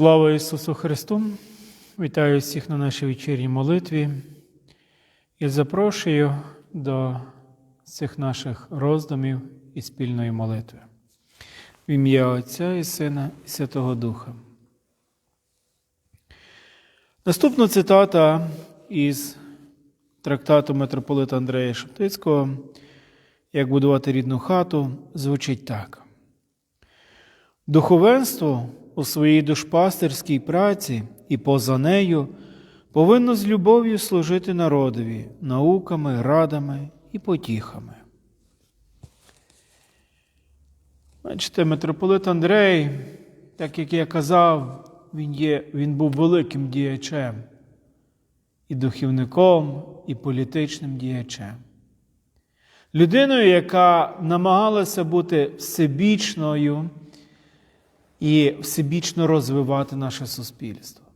Слава Ісусу Христу! Вітаю всіх на нашій вечірній молитві і запрошую до цих наших роздумів і спільної молитви. В ім'я Отця і Сина і Святого Духа. Наступна цитата із трактату митрополита Андрея Шептицького Як будувати рідну хату звучить так. Духовенство у своїй душпастерській праці і поза нею повинно з любов'ю служити народові, науками, радами і потіхами. Бачите, митрополит Андрей, так як я казав, він, є, він був великим діячем, і духівником, і політичним діячем. Людиною, яка намагалася бути всебічною і всебічно розвивати наше суспільство.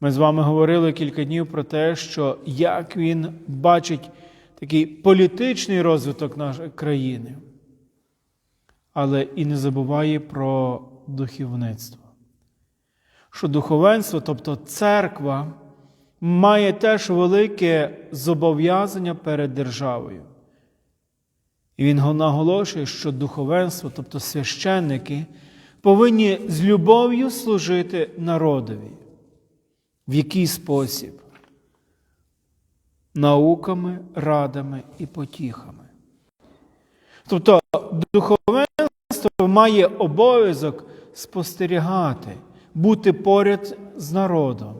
Ми з вами говорили кілька днів про те, що як він бачить такий політичний розвиток нашої країни, але і не забуває про духовництво. Що духовенство, тобто церква, має теж велике зобов'язання перед державою. І він наголошує, що духовенство, тобто священники, повинні з любов'ю служити народові. В який спосіб? Науками, радами і потіхами. Тобто духовенство має обов'язок спостерігати, бути поряд з народом,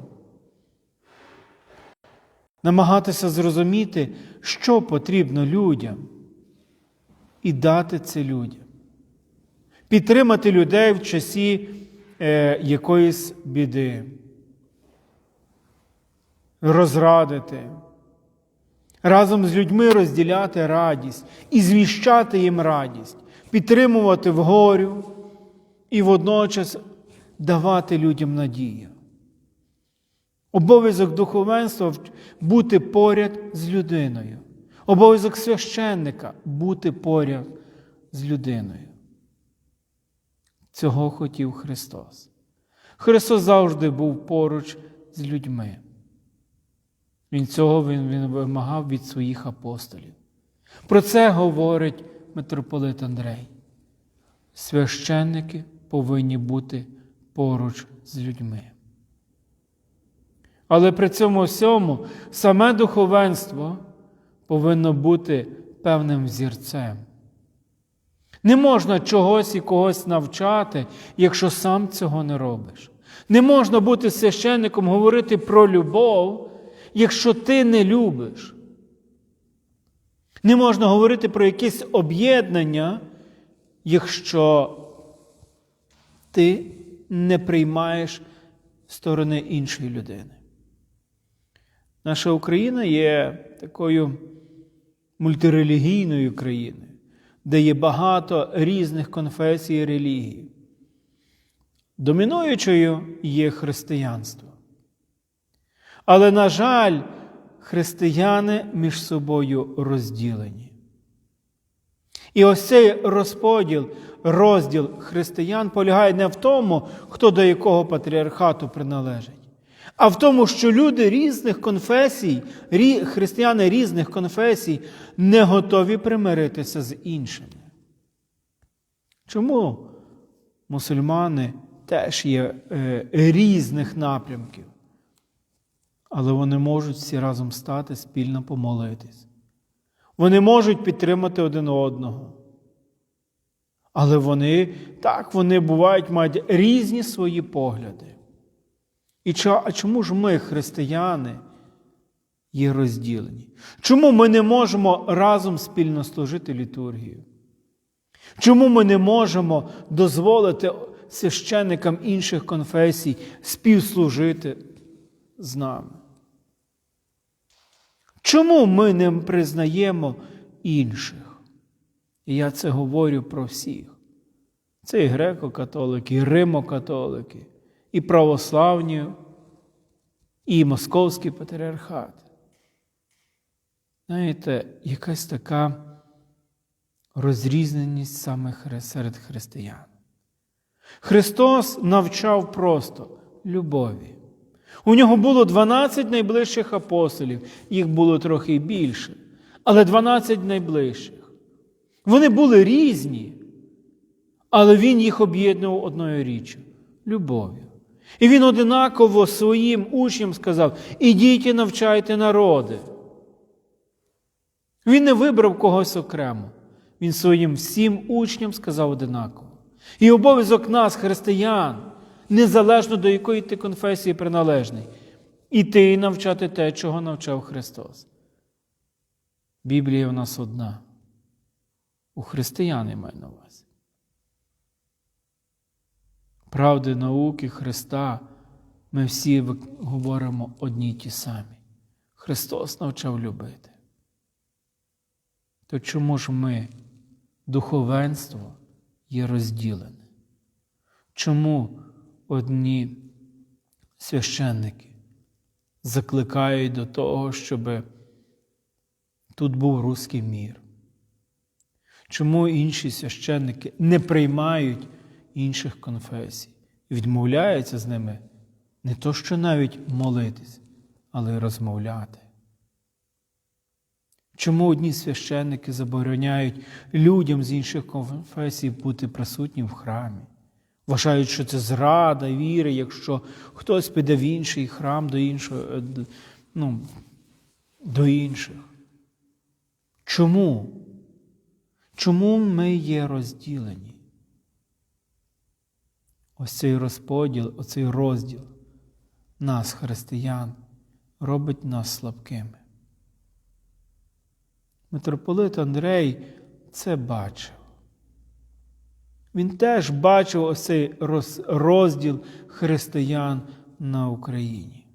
намагатися зрозуміти, що потрібно людям, і дати це людям підтримати людей в часі е, якоїсь біди, розрадити, разом з людьми розділяти радість і звіщати їм радість, підтримувати вгорю і водночас давати людям надію. Обов'язок духовенства бути поряд з людиною. Обов'язок священника бути поряд з людиною. Цього хотів Христос. Христос завжди був поруч з людьми. Він цього він, він вимагав від своїх апостолів. Про це говорить митрополит Андрей. Священники повинні бути поруч з людьми. Але при цьому всьому саме духовенство повинно бути певним взірцем. Не можна чогось і когось навчати, якщо сам цього не робиш. Не можна бути священником, говорити про любов, якщо ти не любиш. Не можна говорити про якесь об'єднання, якщо ти не приймаєш сторони іншої людини. Наша Україна є такою мультирелігійною країною де є багато різних конфесій і релігій. Домінуючою є християнство. Але, на жаль, християни між собою розділені. І ось цей розподіл, розділ християн полягає не в тому, хто до якого патріархату приналежить, а в тому, що люди різних конфесій, християни різних конфесій не готові примиритися з іншими. Чому мусульмани теж є е, різних напрямків, але вони можуть всі разом стати, спільно помолитись. Вони можуть підтримати один одного. Але вони так, вони бувають, мають різні свої погляди. І чому ж ми, християни, є розділені? Чому ми не можемо разом спільно служити літургію? Чому ми не можемо дозволити священникам інших конфесій співслужити з нами? Чому ми не признаємо інших? І я це говорю про всіх. Це і греко-католики, і римо-католики і православні, і Московський патріархат. Знаєте, якась така розрізненість саме серед християн. Христос навчав просто любові. У нього було 12 найближчих апостолів, їх було трохи більше, але 12 найближчих. Вони були різні, але він їх об'єднував одною річчю любов'ю. І він одинаково своїм учням сказав: ідіть і навчайте народи. Він не вибрав когось окремо. Він своїм всім учням сказав одинаково. І обов'язок нас, християн, незалежно до якої ти конфесії приналежний, іти і навчати те, чого навчав Христос. Біблія в нас одна. У християн я маю на увазі. Правди науки Христа ми всі говоримо одні й ті самі. Христос навчав любити. То чому ж ми, духовенство, є розділене? Чому одні священники закликають до того, щоб тут був руський мір? Чому інші священники не приймають інших конфесій і відмовляються з ними не то, що навіть молитись, але й розмовляти? Чому одні священники забороняють людям з інших конфесій бути присутнім в храмі? Вважають, що це зрада віри, якщо хтось піде в інший храм до іншого, е, ну, до інших. Чому? Чому ми є розділені? Ось цей розподіл, оцей розділ нас, християн, робить нас слабкими. Митрополит Андрей це бачив. Він теж бачив ось цей розділ християн на Україні.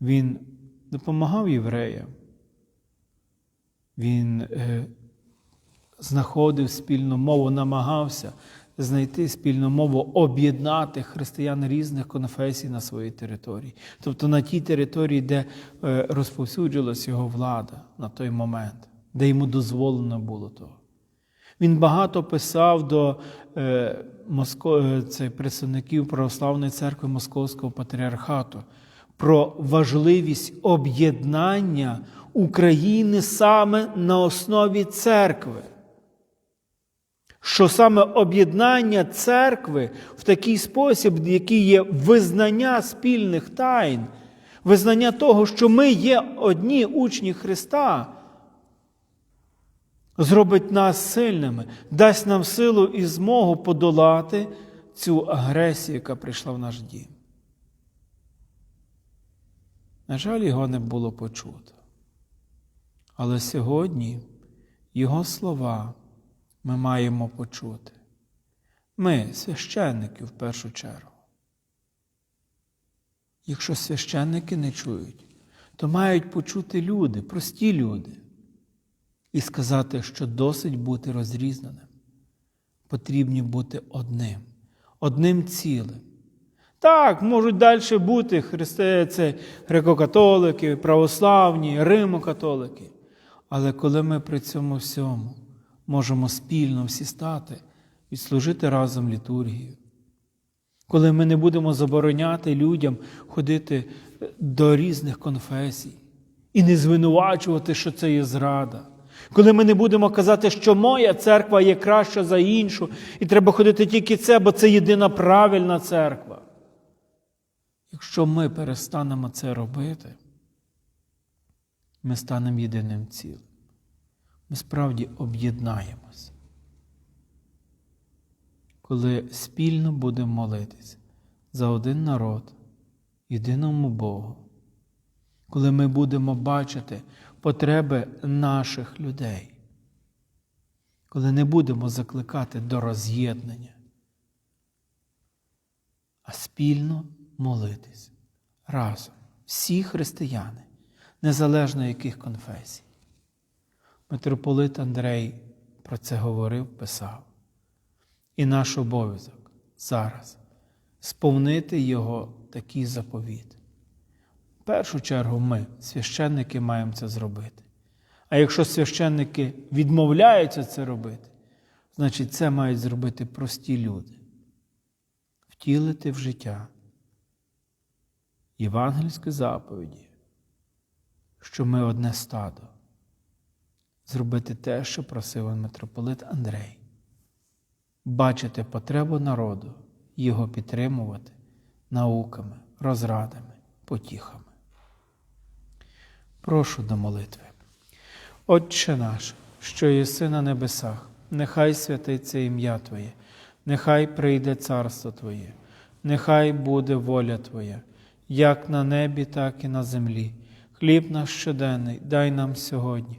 Він допомагав євреям. Він е, знаходив спільну мову, намагався знайти спільну мову, об'єднати християн різних конфесій на своїй території. Тобто на тій території, де е, розповсюджилась його влада на той момент, де йому дозволено було того. Він багато писав до е, Моско... е, це, представників Православної церкви Московського патріархату про важливість об'єднання України саме на основі церкви. Що саме об'єднання церкви в такий спосіб, який є визнання спільних тайн, визнання того, що ми є одні учні Христа, зробить нас сильними, дасть нам силу і змогу подолати цю агресію, яка прийшла в наш дім. На жаль, його не було почуто. Але сьогодні його слова ми маємо почути. Ми, священники, в першу чергу. Якщо священники не чують, то мають почути люди, прості люди, і сказати, що досить бути розрізненим. Потрібні бути одним, одним цілим. Так, можуть далі бути христи, це греко-католики, православні, римо-католики. Але коли ми при цьому всьому можемо спільно всі стати і служити разом літургію, коли ми не будемо забороняти людям ходити до різних конфесій і не звинувачувати, що це є зрада. Коли ми не будемо казати, що моя церква є краща за іншу, і треба ходити тільки це, бо це єдина правильна церква. Якщо ми перестанемо це робити, ми станемо єдиним цілим. Ми справді об'єднаємось. Коли спільно будемо молитись за один народ, єдиному Богу, коли ми будемо бачити потреби наших людей, коли не будемо закликати до роз'єднання, а спільно молитись разом, всі християни, незалежно яких конфесій. Митрополит Андрей про це говорив, писав. І наш обов'язок зараз сповнити його такий заповіт. В першу чергу ми, священники, маємо це зробити. А якщо священники відмовляються це робити, Значить, це мають зробити прості люди. Втілити в життя євангельські заповіді, що ми одне стадо. Зробити те, що просив митрополит Андрей. Бачити потребу народу, його підтримувати науками, розрадами, потіхами. Прошу до молитви. Отче наш, що єси на небесах, нехай святиться ім'я Твоє, нехай прийде царство Твоє, нехай буде воля Твоя, як на небі, так і на землі. Хліб наш щоденний дай нам сьогодні,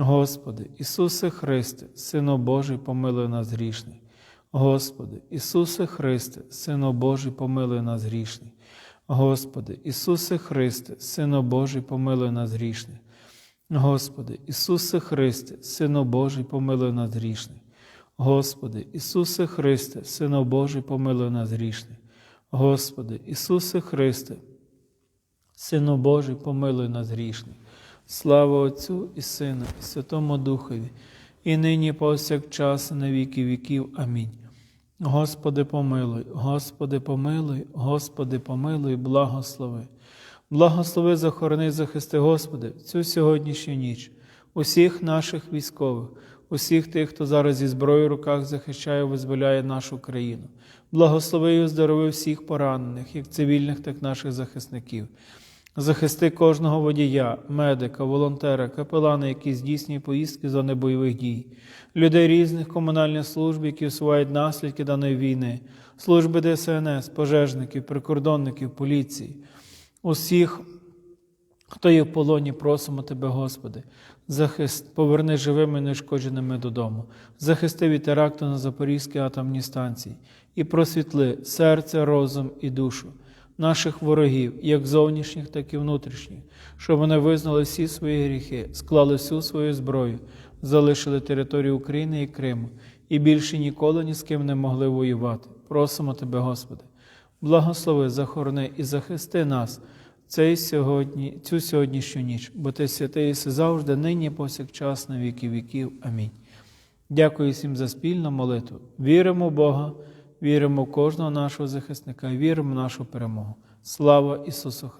Господи, Ісусе Христе, Сино Божий, помилуй нас грішних. Господи, Ісусе Христе, Сино Божий, помилуй нас грішних. Господи, Ісусе Христе, Сино Божий, помилуй нас грішних. Господи, Ісусе Христе, Сино Божий, помилуй нас грішних. Господи, Ісусе Христе, Сино Божий, помилуй нас грішних. Господи, Ісусе Христе, Сино Божий, помилуй нас грішних. Слава Отцю і Сину, і Святому Духові, і нині повсякчас, і на віки віків. Амінь. Господи, помилуй, Господи, помилуй, Господи, помилуй, благослови. Благослови, захорони, захисти, Господи, цю сьогоднішню ніч, усіх наших військових, усіх тих, хто зараз зі зброєю в руках захищає, визволяє нашу країну. Благослови і оздорови всіх поранених, як цивільних, так і наших захисників. Захисти кожного водія, медика, волонтера, капелана, які здійснюють поїздки з зони бойових дій, людей різних комунальних служб, які усувають наслідки даної війни, служби ДСНС, пожежників, прикордонників, поліції, усіх, хто є в полоні, просимо Тебе, Господи, захист, поверни живими нешкодженими додому, захисти від теракту на Запорізькій атомній станції. І просвітли серце, розум і душу наших ворогів, як зовнішніх, так і внутрішніх, щоб вони визнали всі свої гріхи, склали всю свою зброю, залишили територію України і Криму і більше ніколи ні з ким не могли воювати. Просимо Тебе, Господи, благослови, захорони і захисти нас цей сьогодні, цю сьогоднішню ніч, бо Ти святий єси завжди, нині, повсякчас, на віки віків. Амінь. Дякую всім за спільну молитву. Віримо в Бога, віримо в кожного нашого захисника, віримо в нашу перемогу. Слава Ісусу Христу!